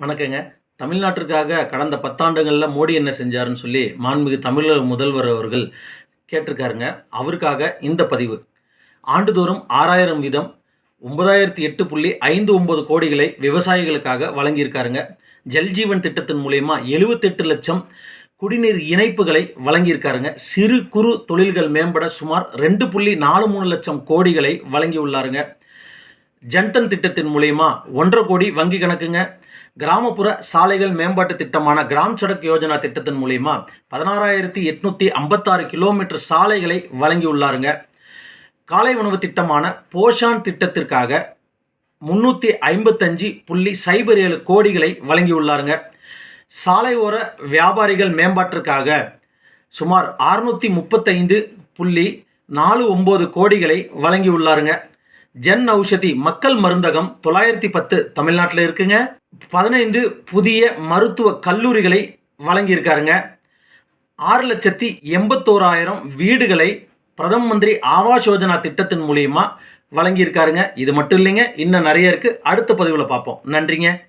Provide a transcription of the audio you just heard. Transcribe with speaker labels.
Speaker 1: வணக்கங்க. தமிழ்நாட்டிற்காக கடந்த பத்தாண்டுகளில் மோடி என்ன செஞ்சாருன்னு சொல்லி மாண்புமிகு தமிழக முதல்வர் அவர்கள் கேட்டிருக்காருங்க. அவருக்காக இந்த பதிவு. ஆண்டுதோறும் ஆறாயிரம் வீதம் ஒன்பதாயிரத்தி எட்டு புள்ளி ஐந்து ஒன்பது கோடிகளை விவசாயிகளுக்காக வழங்கியிருக்காருங்க. ஜல்ஜீவன் திட்டத்தின் மூலயமா எழுபத்தெட்டு லட்சம் குடிநீர் இணைப்புகளை வழங்கியிருக்காருங்க. சிறு குறு தொழில்கள் மேம்பட சுமார் ரெண்டு புள்ளி நாலு மூணு லட்சம் கோடிகளை வழங்கியுள்ளாருங்க. ஜன்தன் திட்டத்தின் மூலயமா ஒன்றரை கோடி வங்கி கணக்குங்க. கிராமப்புற சாலைகள் மேம்பாட்டு திட்டமான கிராம் சடக் யோஜனா திட்டத்தின் மூலயமா பதினாறாயிரத்தி எட்நூற்றி ஐம்பத்தாறு கிலோமீட்டர் சாலைகளை வழங்கியுள்ளாருங்க. காலை உணவு திட்டமான போஷான் திட்டத்திற்காக முந்நூற்றி ஐம்பத்தஞ்சு புள்ளி சைபர் ஏழு கோடிகளை வழங்கியுள்ளாருங்க. சாலையோர வியாபாரிகள் மேம்பாட்டிற்காக சுமார் அறுநூற்றி முப்பத்தைந்து புள்ளி நாலு ஒம்பது கோடிகளை வழங்கியுள்ளாருங்க. ஜன் ஔஷதி மக்கள் மருந்தகம் தொள்ளாயிரத்தி பத்து தமிழ்நாட்டில் இருக்குங்க. பதினைந்து புதிய மருத்துவ கல்லூரிகளை வழங்கியிருக்காருங்க. ஆறு லட்சத்தி எண்பத்தோராயிரம் வீடுகளை பிரதம மந்திரி ஆவாஸ் யோஜனா திட்டத்தின் மூலியமாக வழங்கியிருக்காருங்க. இது மட்டும் இல்லைங்க இன்னும் நிறைய இருக்குது அடுத்த பதிவில் பார்ப்போம். நன்றிங்க.